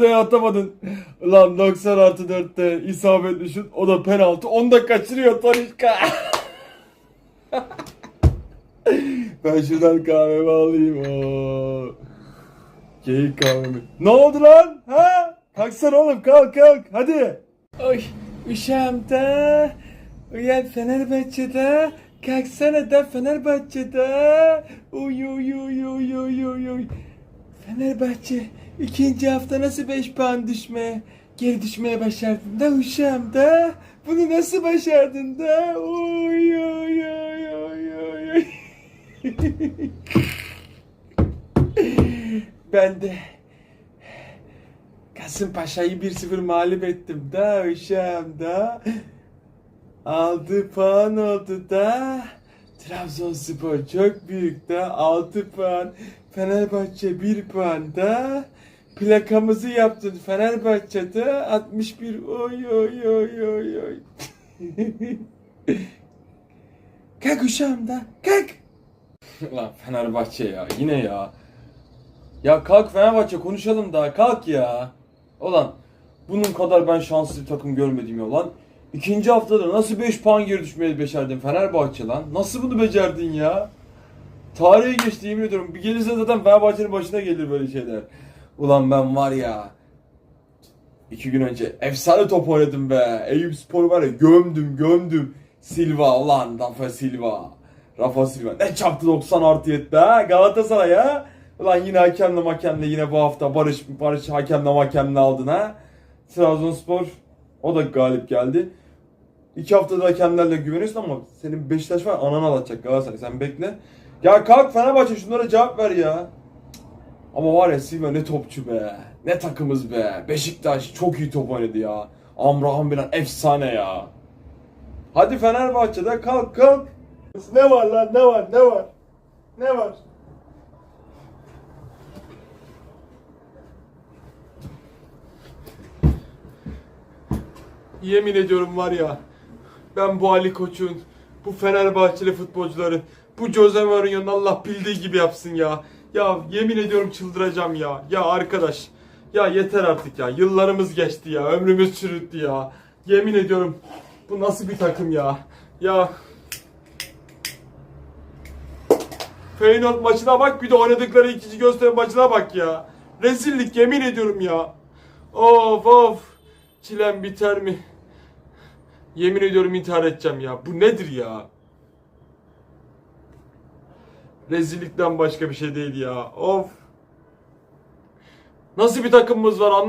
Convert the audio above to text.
de atamadın. Ulan 90 artı 4'te isabetli şut. O da penaltı. Onu da kaçırıyor Tanışka. ben şuradan kahvemi alayım. Oo. Geyik kahvemi. Ne oldu lan? Ha? Kalksana oğlum kalk kalk hadi. Oy uşağımda. Uyan Fenerbahçe'de. Kalksana da Fenerbahçe'de. Uy uy uy uy uy uy. Fenerbahçe ikinci hafta nasıl 5 puan düşme geri düşmeye başardın da uşağım da? Bunu nasıl başardın da? Oy oy oy oy oy ben de Kasımpaşa'yı 1-0 mağlup ettim da uşağım da. 6 puan oldu da. Trabzonspor çok büyük da 6 puan. Fenerbahçe 1 puan da plakamızı yaptın Fenerbahçe'de 61 oy oy oy oy oy Kalk uşağım da kalk Lan Fenerbahçe ya yine ya Ya kalk Fenerbahçe konuşalım daha kalk ya Ulan bunun kadar ben şanslı bir takım görmedim ya lan İkinci haftada nasıl 5 puan geri düşmeyi becerdin Fenerbahçe lan? Nasıl bunu becerdin ya? Tarihe geçti yemin ediyorum. Bir gelirse zaten Fenerbahçe'nin başına gelir böyle şeyler. Ulan ben var ya. iki gün önce efsane top oynadım be. Eyüp Spor var ya gömdüm gömdüm. Silva ulan Rafa Silva. Rafa Silva ne çaktı 90 artı 7 ha Galatasaray ha. Ulan yine hakemle makemle yine bu hafta Barış Barış hakemle makemle aldın ha. Trabzonspor o da galip geldi. İki haftada hakemlerle güveniyorsun ama senin Beşiktaş var ananı alacak Galatasaray sen bekle. Ya kalk Fenerbahçe şunlara cevap ver ya. Ama var ya Silva ne topçu be. Ne takımız be. Beşiktaş çok iyi top oynadı ya. Amrahan Bilan efsane ya. Hadi Fenerbahçe'de kalk kalk. Ne var lan ne var ne var? Ne var? Yemin ediyorum var ya ben bu Ali Koç'un, bu Fenerbahçeli futbolcuların, bu Jose Mourinho'nun Allah bildiği gibi yapsın ya. Ya yemin ediyorum çıldıracağım ya. Ya arkadaş. Ya yeter artık ya. Yıllarımız geçti ya. Ömrümüz çürüttü ya. Yemin ediyorum. Bu nasıl bir takım ya? Ya. Feyenoord maçına bak bir de oynadıkları ikinci gösteri maçına bak ya. Rezillik yemin ediyorum ya. Of of. Çilem biter mi? Yemin ediyorum intihar edeceğim ya. Bu nedir ya? Rezillikten başka bir şey değil ya. Of. Nasıl bir takımımız var anla.